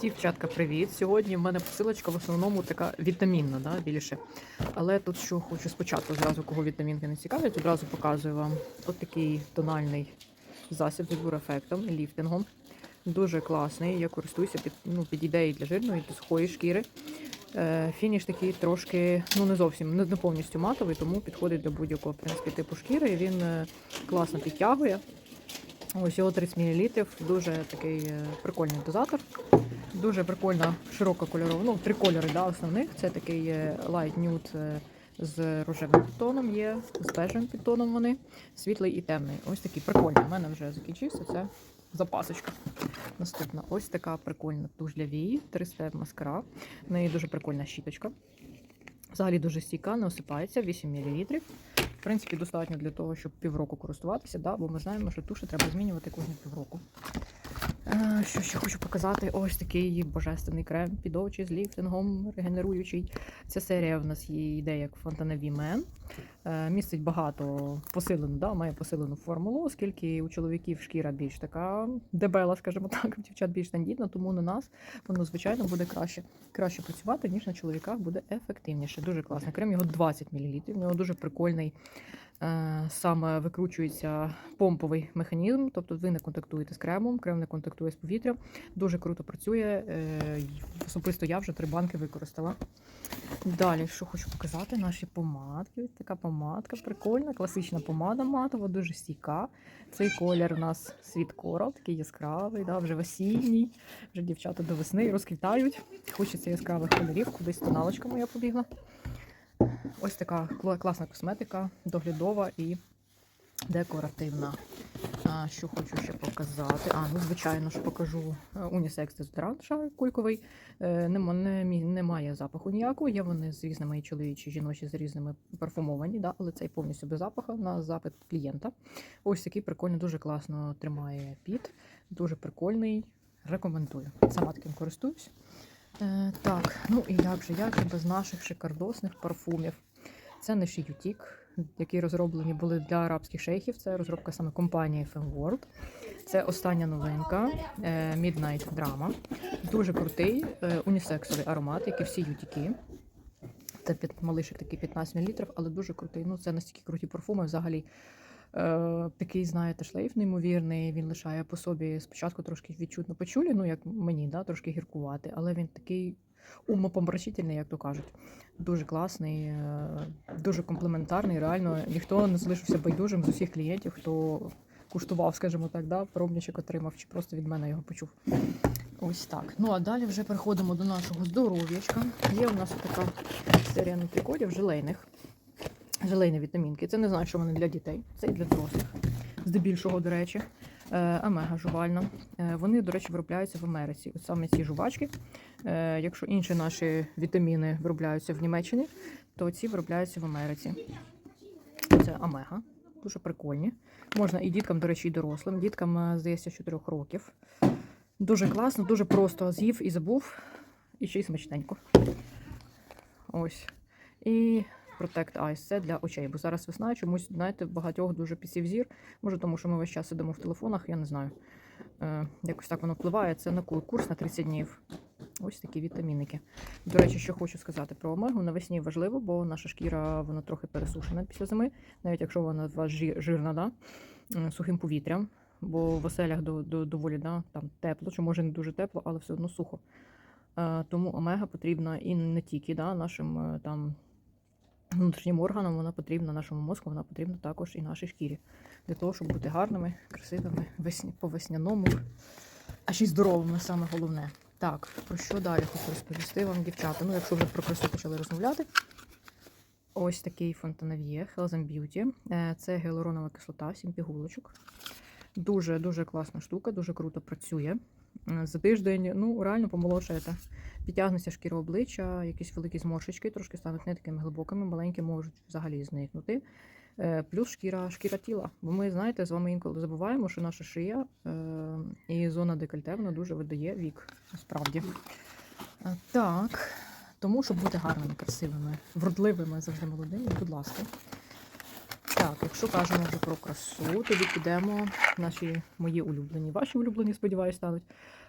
Дівчатка, привіт! Сьогодні в мене посилочка в основному така вітамінна, да, більше. Але тут що хочу спочатку, зразу кого вітамінки не цікавлять, одразу показую вам от такий тональний засіб з ефектом і ліфтингом. Дуже класний. Я користуюся під, ну, підійде і для жирної, і для сухої шкіри. Е, Фініш такий трошки, ну не зовсім, не повністю матовий, тому підходить до будь-якого в принципі, типу шкіри. Він е, класно підтягує. Ось його 30 мл, дуже такий е, прикольний дозатор. Дуже прикольна, широка кольорова. Ну, три кольори да, основних. Це такий е, light nude е, з рожевим підтоном є, з бежевим підтоном вони, світлий і темний. Ось такий прикольний. У мене вже закінчився. Це запасочка. Наступна ось така прикольна туш для вії, 300 маскара. В неї дуже прикольна щіточка. Взагалі дуже стійка, не осипається, 8 мл. В принципі, достатньо для того, щоб півроку користуватися, да? бо ми знаємо, що туші треба змінювати кожні півроку. Е, Що ще хочу показати? Ось такий божественний крем під очі з ліфтингом, регенеруючий. Ця серія в нас є йде як Фонтаневі Мен. Е, Містить багато посилену, да, має посилену формулу, оскільки у чоловіків шкіра більш така дебела, скажімо так, дівчат більш тендітна, тому на нас воно, звичайно, буде краще, краще працювати, ніж на чоловіках буде ефективніше. Дуже класний крем, його 20 мл. У нього дуже прикольний саме викручується помповий механізм, тобто ви не контактуєте з кремом, крем не контактує з повітрям. Дуже круто працює. е, Особисто я вже три банки використала. Далі, що хочу показати, наші помадки. Ось така помадка прикольна, класична помада матова, дуже стійка. Цей колір у нас світ корал, такий яскравий, да, вже осінній. Вже дівчата до весни розквітають. Хочеться яскравих кольорів, кудись тоналочка моя побігла. Ось така класна косметика, доглядова і декоративна. А, що хочу ще показати? А, ну звичайно ж покажу е, унісекс дезодорант шар кульковий. Е, нема- немає запаху ніякого. Є вони з різними і чоловічі, жіночі з різними парфумовані, да? але цей повністю без запаху на запит клієнта. Ось такий прикольний, дуже класно тримає під. Дуже прикольний. Рекомендую. Сама таким користуюсь. Е, так, ну і як же, як же без наших шикардосних парфумів. Це наші Ютік, які розроблені були для арабських шейхів. Це розробка саме компанії FM World. Це остання новинка е, Midnight Drama. Дуже крутий е, унісексовий аромат, як і всі ютіки. Це малишик такий 15 мл, але дуже крутий. Ну, це настільки круті парфуми. Взагалі такий, знаєте, шлейф неймовірний. Він лишає по собі спочатку трошки відчутно почулі, ну як мені, да, трошки гіркувати, але він такий умопомрачительний, як то кажуть. Дуже класний, е, дуже комплементарний. Реально ніхто не залишився байдужим з усіх клієнтів, хто куштував, скажімо так, да, пробничок отримав, чи просто від мене його почув. Ось так. Ну а далі вже переходимо до нашого здоров'ячка. Є у нас така серія нутрикодів желейних. Желейні вітамінки. Це не знаю, що вони для дітей, це і для дорослих. Здебільшого, до речі, Е, омега жувальна. Е, Вони, до речі, виробляються в Америці. От саме ці жувачки. Е, Якщо інші наші вітаміни виробляються в Німеччині, то ці виробляються в Америці. Це омега. Дуже прикольні. Можна і діткам, до речі, і дорослим. Діткам, здається, 4 років. Дуже класно, дуже просто з'їв і забув. І ще й смачненько. Ось. І Protect Eyes це для очей. Бо зараз весна чомусь, знаєте, багатьох дуже підсів зір. Може, тому що ми весь час сидимо в телефонах, я не знаю. Е, якось так воно впливає. Це на курс на 30 днів. Ось такі вітаміники. До речі, що хочу сказати про омегу. Навесні важливо, бо наша шкіра вона трохи пересушена після зими, навіть якщо вона у вас жирна, да? сухим повітрям. Бо в оселях до, до, доволі да, там тепло, чи може не дуже тепло, але все одно сухо. Е, тому омега потрібна і не тільки да, нашим е, там внутрішнім органам, вона потрібна нашому мозку, вона потрібна також і нашій шкірі. Для того, щоб бути гарними, красивими, весні, по весняному, а ще й здоровими, саме головне. Так, про що далі хочу розповісти вам, дівчата? Ну, якщо вже про красу почали розмовляти. Ось такий фонтанав'є Health and. Е, Це гіалуронова кислота, 7 пігулочок. Дуже дуже класна штука, дуже круто працює. Е, За тиждень, ну, реально помолодшаєте. Підтягнеться шкіра обличчя, якісь великі зморшечки, трошки стануть не такими глибокими, маленькі можуть взагалі зникнути. Е, Плюс шкіра, шкіра тіла. Бо ми, знаєте, з вами інколи забуваємо, що наша шия е, і зона декольте вона дуже видає вік, насправді. Так, тому, щоб бути гарними, красивими, вродливими, завжди молодими, будь ласка. Так, якщо кажемо вже про красу, тоді підемо наші мої улюблені, ваші улюблені, сподіваюся, стануть.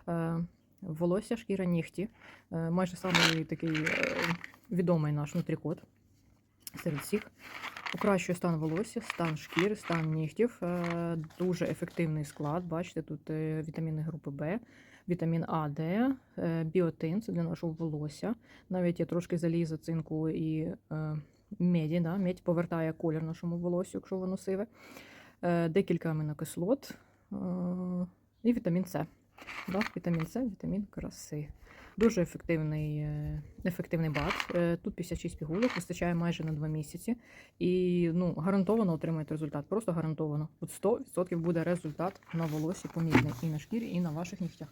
Е, волосся, шкіра, нігті. Е, Майже самий такий е, відомий наш нутрікот серед всіх. Покращує стан волосся, стан шкіри, стан нігтів. Дуже ефективний склад. Бачите, тут вітаміни групи Б, вітамін А, Д, біотин це для нашого волосся. Навіть є трошки заліза, цинку і меді. Да? Медь повертає колір нашому волосю, якщо воно сиве. Е, Декілька амінокислот е, і вітамін С. Да? Вітамін С, вітамін краси. Дуже ефективний, е, ефективний бат. Тут 56 пігулок, вистачає майже на 2 місяці. І ну, гарантовано отримаєте результат. Просто гарантовано. От 100% буде результат на волосі помітний і на шкірі, і на ваших нігтях.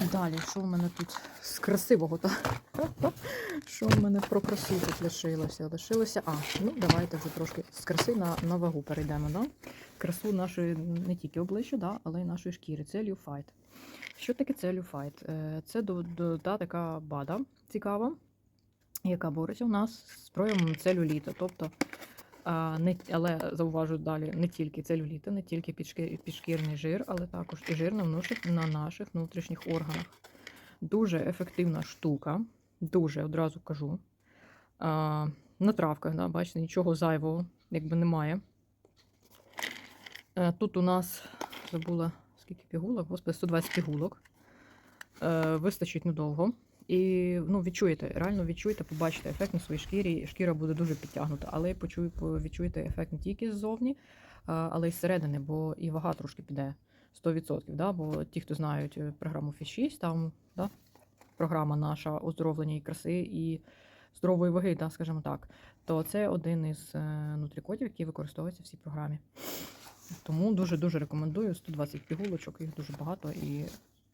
Далі, що в мене тут з красивого? Та? Що в мене про красу тут лишилося? Лишилося. А, ну давайте вже трошки з краси на, на вагу перейдемо. Да? Красу нашої не тільки обличчя, да, але й нашої шкіри. Це люфайт. Що таке це люфайт? Е, Це до, до, та така бада цікава, яка бореться у нас з проявом целюліта. Тобто, а, не, але зауважу далі, не тільки целюліта, не тільки підшкірний жир, але також і жир на, внутрішніх- на наших внутрішніх органах. Дуже ефективна штука, дуже одразу кажу. А, на травках, да, бачите, нічого зайвого, якби немає. Е, Тут у нас забула скільки пігулок, господи, 120 пігулок. Е, вистачить недовго. І ну, відчуєте, реально відчуєте, побачите ефект на своїй шкірі. Шкіра буде дуже підтягнута, але почую, відчуєте ефект не тільки ззовні, але й зсередини, бо і вага трошки піде 100%. Да? Бо ті, хто знають е, програму Фіш 6, там да? програма наша оздоровлення і краси і здорової ваги, да, скажімо так, то це один із е, нутрікотів, який використовується в цій програмі. Тому дуже-дуже рекомендую 120 пігулочок, їх дуже багато і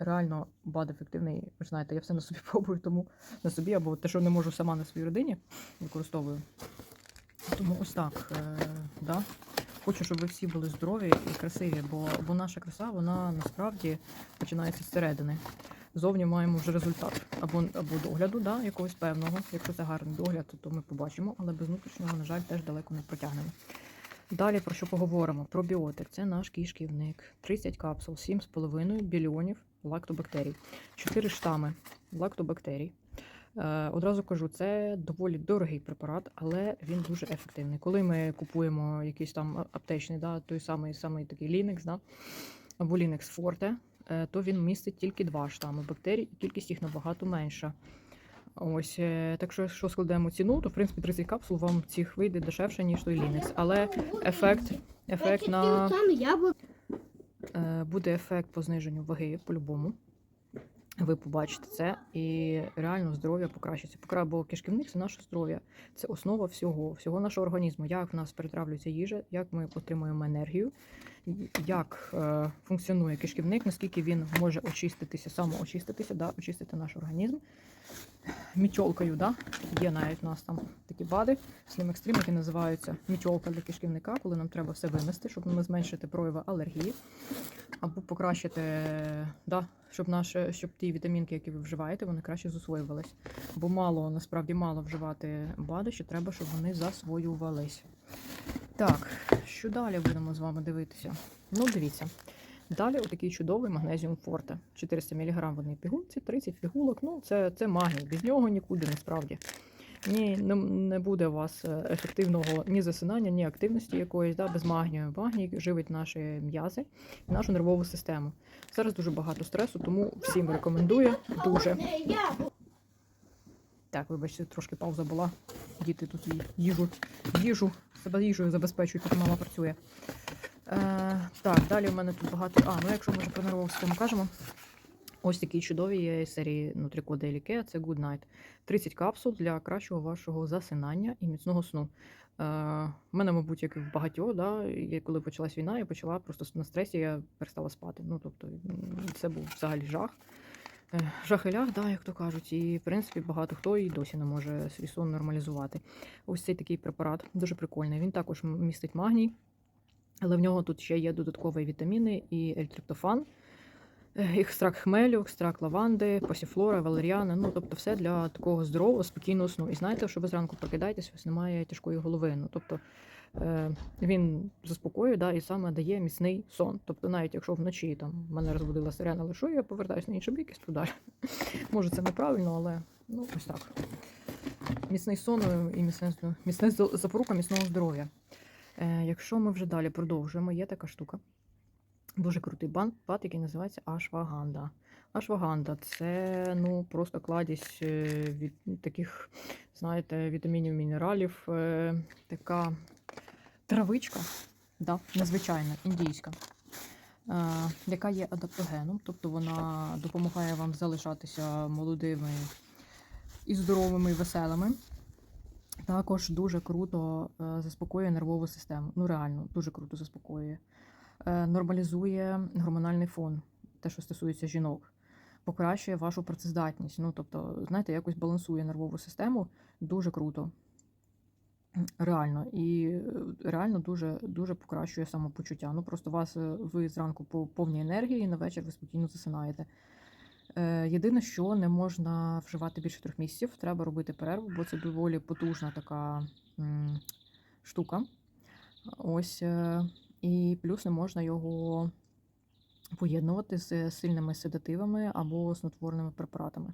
реально бад ефективний. Ви знаєте, я все на собі пробую, тому на собі або те, що не можу сама на своїй родині, використовую. Тому ось так. Е, да. Хочу, щоб ви всі були здорові і красиві, бо, бо наша краса, вона насправді починається зсередини. Зовні маємо вже результат або, або догляду, да, якогось певного. Якщо це гарний догляд, то, ми побачимо, але без внутрішнього, на жаль, теж далеко не протягнемо. Далі про що поговоримо? Пробіотик це наш кишківник. 30 капсул, 7,5 мільйонів лактобактерій, 4 штами лактобактерій. Е, одразу кажу, це доволі дорогий препарат, але він дуже ефективний. Коли ми купуємо якийсь там аптечний, да, той самий, самий такий Linux, да, або Linux Forte, е, то він містить тільки два штами бактерій, і кількість їх набагато менша. Ось, е, так що, якщо складемо ціну, то в принципі 30 капсул вам цих вийде дешевше, ніж той Linux. Але ефект, ефект на буде ефект по зниженню ваги по-любому. Ви побачите це, і реально здоров'я покращиться. Покра- Бо кишківник це наше здоров'я, це основа всього, всього нашого організму. Як в нас перетравлюється їжа, як ми отримуємо енергію, як е, функціонує кишківник, наскільки він може очиститися, самоочиститися, да, очистити наш організм. Мітьолкою, да? є навіть у нас там такі бади, Slim Extreme, які називаються мітьолка для кишківника, коли нам треба все винести, щоб ми зменшити прояви алергії або покращити, да, щоб наше, щоб ті вітамінки, які ви вживаєте, вони краще засвоювались. Бо мало, насправді мало вживати БАДи, що треба, щоб вони засвоювались. Так, що далі будемо з вами дивитися? Ну, дивіться. Далі отакий чудовий магнезіум форте. 400 мг в одній пігулці, 30 пігулок. Ну, це, це магній. Без нього нікуди насправді. Ні, не, не буде у вас е, ефективного ні засинання, ні активності якоїсь, да, без магнію. Магній живить наші м'язи і нашу нервову систему. Зараз дуже багато стресу, тому всім рекомендую дуже. Так, вибачте, трошки пауза була. Діти тут їжу, їжу, себе їжею забезпечують, поки мама працює. Е, так, далі в мене тут багато. А, ну якщо ми вже про нервову систему кажемо. Ось такі чудові є серії Nutrico Daily це Good Night. 30 капсул для кращого вашого засинання і міцного сну. Е, в мене, мабуть, як і в багатьох, да, і коли почалась війна, я почала просто на стресі, я перестала спати. Ну, тобто, це був взагалі жах. Е, Жах і лях, да, як то кажуть, і в принципі багато хто і досі не може свій сон нормалізувати. Ось цей такий препарат дуже прикольний. Він також містить магній, але в нього тут ще є додаткові вітаміни і ельтриптофан, е, екстракт хмелю, екстракт лаванди, пасіфлора, валеріани. Ну тобто, все для такого здорового, спокійного сну. І знаєте, що ви зранку прокидаєтесь, у вас немає тяжкої голови. Ну тобто е, він заспокоює да, і саме дає міцний сон. Тобто, навіть якщо вночі там мене розбудила сирена, що я повертаюся на інший бік і сплю далі. Може, це неправильно, але ну ось так. Міцний сон і міцне, міцне запорука міцного здоров'я. Е, якщо ми вже далі продовжуємо, є така штука. Дуже крутий бан, бат, який називається Ашваганда. Ашваганда це ну, просто кладість е, від таких, знаєте, вітамінів, мінералів. е, Така травичка, да, незвичайна, індійська, яка є адаптогеном, тобто вона допомагає вам залишатися молодими і здоровими, і веселими. Також дуже круто е, заспокоює нервову систему. Ну, реально, дуже круто заспокоює. Е, Нормалізує гормональний фон, те, що стосується жінок, покращує вашу працездатність. Ну, тобто, знаєте, якось балансує нервову систему дуже круто. Реально, і е, реально дуже дуже покращує самопочуття. Ну просто вас ви зранку по повній енергії, і на вечір ви спокійно засинаєте. Е, єдине, що не можна вживати більше трьох місяців, треба робити перерву, бо це доволі потужна така штука. Ось е, і плюс не можна його поєднувати з сильними седативами або снотворними препаратами.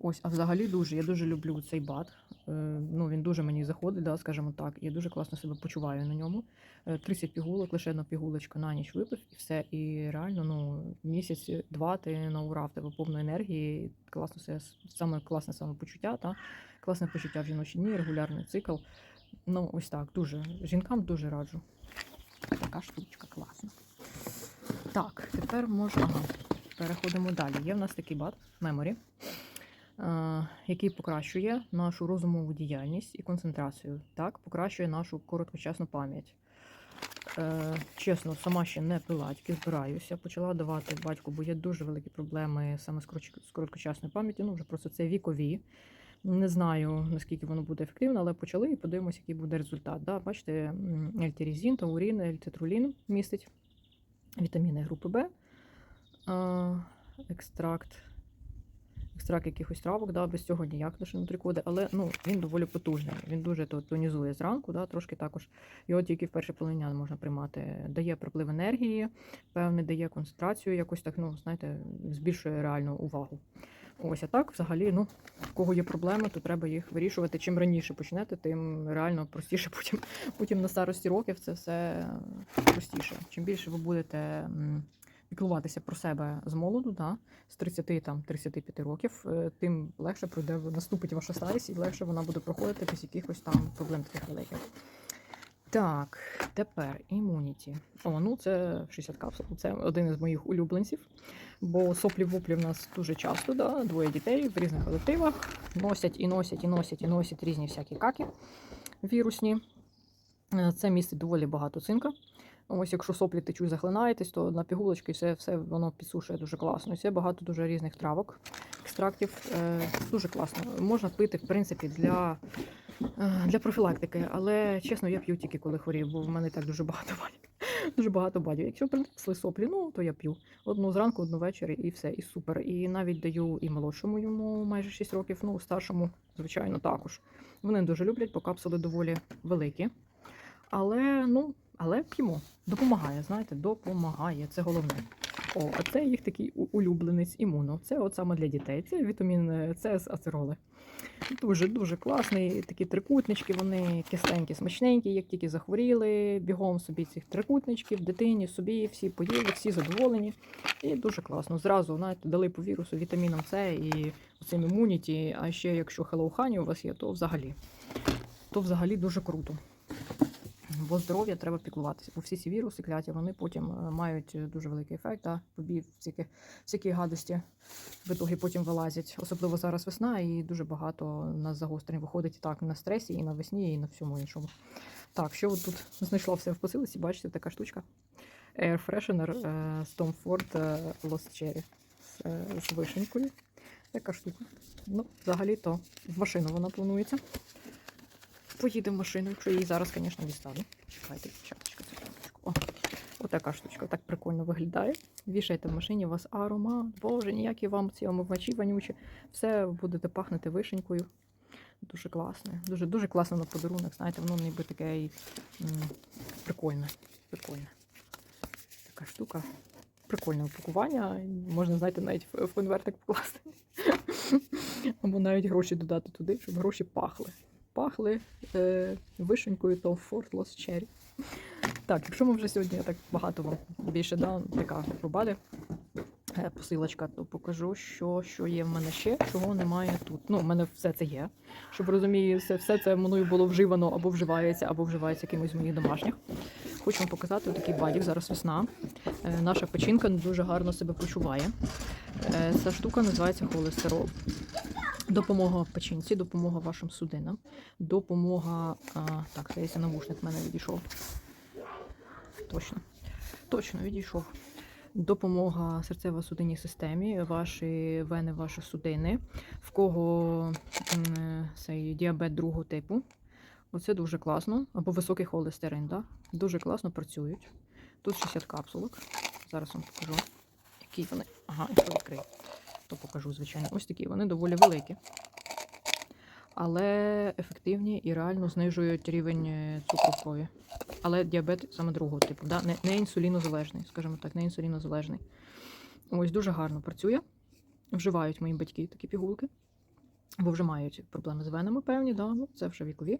Ось, а взагалі дуже, я дуже люблю цей бат. Е, ну, він дуже мені заходить, да, скажімо так. Я дуже класно себе почуваю на ньому. Е, 30 пігулок, лише одна пігулочка на ніч випив і все. І реально, ну, місяць-два ти на ура, в тебе повно енергії, класно все, саме класне самопочуття, та класне почуття в жіночі дні, регулярний цикл. Ну, ось так, дуже. Жінкам дуже раджу. Така штучка класна. Так, тепер можна. Ага, переходимо далі. Є в нас такий бат е, який покращує нашу розумову діяльність і концентрацію. Так, покращує нашу короткочасну пам'ять. Е, чесно, сама ще не пила, тільки збираюся. Почала давати батьку, бо є дуже великі проблеми саме з короткочасною пам'яттю. Ну, вже просто це вікові. Не знаю, наскільки воно буде ефективно, але почали і подивимося, який буде результат. Да, бачите, м, ельтирізін, таурін, ельцитрулін містить вітаміни групи Б, екстракт, екстракт якихось травок, да, без цього ніяк лише нутрикоди, але ну, він доволі потужний. Він дуже то- тонізує зранку, да, трошки також його тільки в перші половині можна приймати. Дає приплив енергії, певний дає концентрацію, якось так, ну, знаєте, збільшує реальну увагу. Ось, а так, взагалі, ну, в кого є проблеми, то треба їх вирішувати. Чим раніше почнете, тим реально простіше потім, потім на старості років це все простіше. Чим більше ви будете піклуватися про себе з молоду, да, з 30 там, 35 років, е, тим легше пройде наступить ваша старість і легше вона буде проходити без якихось там проблем таких великих. Так, тепер імуніті. О, ну це 60 капсул. Це один із моїх улюбленців. Бо соплі воплі в нас дуже часто, да? двоє дітей в різних колективах носять і носять, і носять, і носять різні всякі каки вірусні. Е, Це містить доволі багато цинка. Ось, якщо соплі течуть, захлинаєтесь, то на пігулочки все, все воно підсушує дуже класно. Це багато дуже різних травок, екстрактів. Е, Дуже класно. Можна пити, в принципі, для, е, для профілактики. Але чесно, я п'ю тільки коли хворію, бо в мене так дуже багато бадів. Дуже багато бадів. Якщо принесли соплі, ну то я п'ю. Одну зранку, одну ввечері і все, і супер. І навіть даю і молодшому йому майже 6 років, ну старшому, звичайно, також. Вони дуже люблять, бо капсули доволі великі. Але ну, але п'ємо. Допомагає, знаєте, допомагає. Це головне. О, а це їх такий улюбленець імуно. Це от саме для дітей. Це вітамін е, С з ацероли. Дуже дуже класний. Такі трикутнички, вони кисленькі, смачненькі, як тільки захворіли, бігом собі цих трикутничків, дитині, собі, всі поїли, всі задоволені. І дуже класно. Зразу знаєте, дали по вірусу вітаміном С і цим імуніті. А ще якщо Honey у вас є, то взагалі. То взагалі дуже круто. Бо здоров'я треба піклуватися, бо всі ці віруси кляті, вони потім е, мають е, дуже великий ефект, да? побій всякі, всякі гадості в ітогі потім вилазять. Особливо зараз весна, і дуже багато у нас загострень виходить і так на стресі, і на весні, і на всьому іншому. Так, що от тут знайшла все в посилці, бачите, така штучка. Air Freshener е, з Ford Lost Cherry з вишенькою. Така штука. Ну, взагалі-то в машину вона планується. Поїде в машину, якщо її зараз, звісно, дістану. Чекайте, чапочка, секундочку. О, отака штучка, так прикольно виглядає. Вішайте в машині, у вас аромат. Боже, ніякі вам ці омивачі вонючі. Все будете пахнути вишенькою. Дуже класне. Дуже, дуже класно на подарунок. Знаєте, воно ніби таке і, прикольне. Прикольне. Така штука. Прикольне упакування. Можна, знаєте, навіть в конвертик покласти. Або навіть гроші додати туди, щоб гроші пахли. Пахли е, вишенькою Tom Ford Lost Cherry. Так, якщо ми вже сьогодні так багато вам більше да, така пробади, е, посилочка, то покажу, що, що є в мене ще, чого немає тут. Ну, в мене все це є. Щоб розумієте, все, це мною було вживано або вживається, або вживається кимось з моїх домашніх. Хочу вам показати такий бадік. Зараз весна. Е, Наша печінка дуже гарно себе почуває. Е, Ця штука називається холестерол. Допомога печінці, допомога вашим судинам, допомога. А, так, здається, навушник в мене відійшов. Точно. Точно відійшов. Допомога серцево-судинній системі, ваші вени, ваші судини, в кого цей діабет другого типу. Оце дуже класно. Або високий холестерин, да? дуже класно працюють. Тут 60 капсулок. Зараз вам покажу, які вони. Ага, якщо відкрию, то покажу, звичайно. Ось такі вони доволі великі. Але ефективні і реально знижують рівень е, цукру в крові. Але діабет саме другого типу, да? не, не інсулінозалежний, скажімо так, не інсулінозалежний. Ось дуже гарно працює. Вживають мої батьки такі пігулки. Бо вже мають проблеми з венами певні, да? ну, це вже вікові.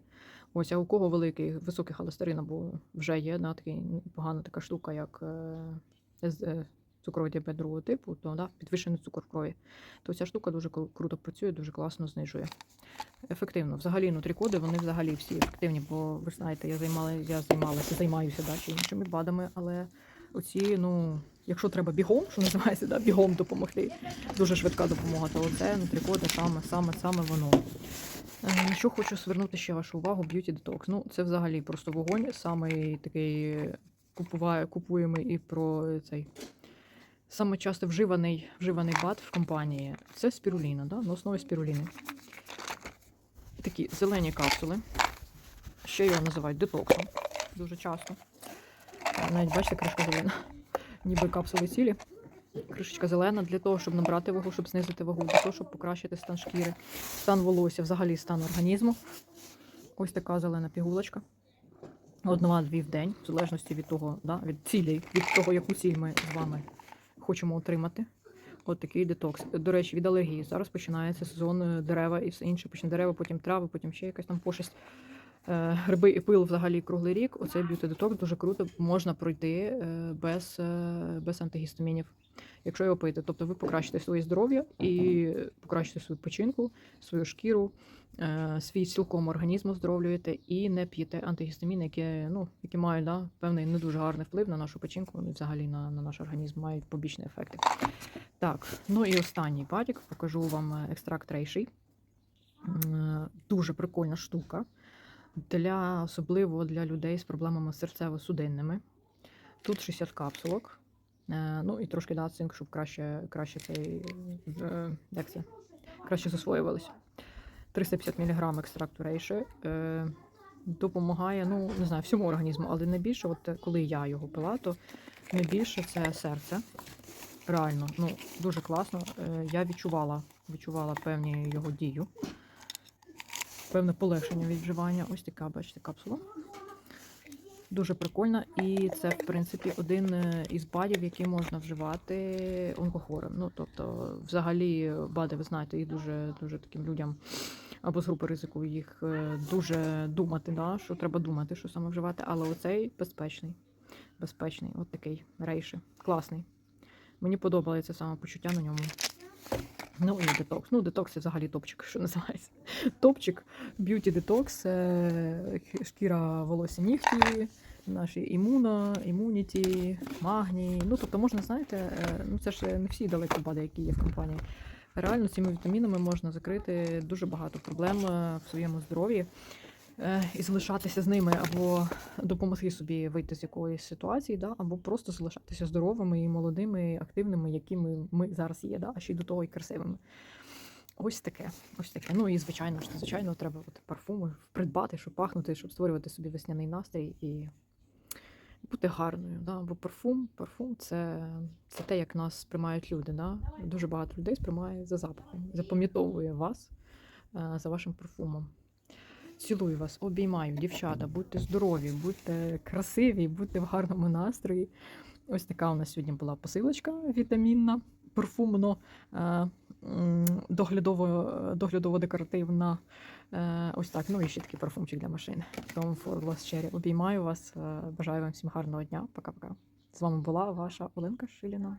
Ось, а у кого великий високий холестерин, або вже є да, такий, погана така штука, як е, е, цукровий діабет другого типу, то да, підвищений цукор в крові. То ця штука дуже круто працює, дуже класно знижує. Ефективно. Взагалі, нутрікоди, вони взагалі всі ефективні, бо ви знаєте, я займала, я займалася, займаюся да, чи іншими БАДами, але оці, ну, якщо треба бігом, що називається, да, бігом допомогти, дуже швидка допомога, то оце нутрікоди саме, саме, саме воно. Е, що хочу звернути ще вашу увагу, Beauty Detox. Ну, це взагалі просто вогонь, самий такий купуває, купуємий і про цей. Саме часто вживаний, вживаний бат в компанії це спіруліна, да? на основі спіруліни. Такі зелені капсули. Ще його називають детоксом дуже часто. Навіть бачите, кришка зелена. Ніби капсули цілі. Кришечка зелена для того, щоб набрати вагу, щоб знизити вагу, для того, щоб покращити стан шкіри, стан волосся, взагалі стан організму. Ось така зелена пігулочка. Одна-дві в день, в залежності від того, да, від цілей, від того, яку ціль ми з вами хочемо отримати. От такий детокс. До речі, від алергії. Зараз починається сезон е, дерева і все інше. Почне дерева, потім трави, потім ще якась там пошесть. Е, Гриби і пил взагалі круглий рік. Оцей б'юти детокс дуже круто можна пройти е, без, е, без антигістамінів, якщо його пити. Тобто ви покращите своє здоров'я і покращите свою печінку, свою шкіру, свій цілком організм оздоровлюєте і не п'єте антигістаміни, які, ну, які мають да, певний не дуже гарний вплив на нашу печінку і взагалі на, на наш організм, мають побічні ефекти. Так, ну і останній батік, покажу вам екстракт рейший. Дуже прикольна штука. Для, особливо для людей з проблемами серцево-судинними. Тут 60 капсулок. Е, ну і трошки да, цинк, щоб краще, краще цей, е, як це, краще засвоювалося. 350 мг екстракту рейші. Е, допомагає, ну, не знаю, всьому організму, але найбільше, от коли я його пила, то найбільше це серце. Реально, ну, дуже класно. Е, я відчувала, відчувала певні його дію. Певне полегшення від вживання. Ось така, бачите, капсула. Дуже прикольна. І це, в принципі, один е, із бадів, які можна вживати онкохворим. Ну, тобто, взагалі, бади, ви знаєте, їх дуже, дуже таким людям або з групи ризику їх е, дуже думати, да, що треба думати, що саме вживати. Але оцей безпечний. Безпечний, от такий рейши. Класний. Мені подобається саме почуття на ньому. Ну і детокс. Ну, детокс це взагалі топчик, що називається. Топчик, б'юті детокс, шкіра волосся нігті, наші імуно, імуніті, магній. Ну, тобто можна, знаєте, е, ну це ж не всі далеко бади, які є в компанії. Реально цими вітамінами можна закрити дуже багато проблем е, в своєму здоров'ї і залишатися з ними, або допомогти собі вийти з якоїсь ситуації, да, або просто залишатися здоровими і молодими, і активними, якими ми зараз є, да, а ще й до того і красивими. Ось таке, ось таке. Ну і звичайно ж, звичайно, треба от парфуми придбати, щоб пахнути, щоб створювати собі весняний настрій і бути гарною. Да? Бо парфум, парфум це, це те, як нас сприймають люди. Да? Дуже багато людей сприймає за запахом, запам'ятовує вас е, за вашим парфумом. Цілую вас, обіймаю, дівчата, будьте здорові, будьте красиві, будьте в гарному настрої. Ось така у нас сьогодні була посилочка вітамінна, парфумно, е, доглядово-декоративна. Е, Ось так. Ну і ще такий парфумчик для машини. Ford Lost Cherry. Обіймаю вас. е, Бажаю вам всім гарного дня. Пока-пока. З вами була ваша Оленка Шиліна.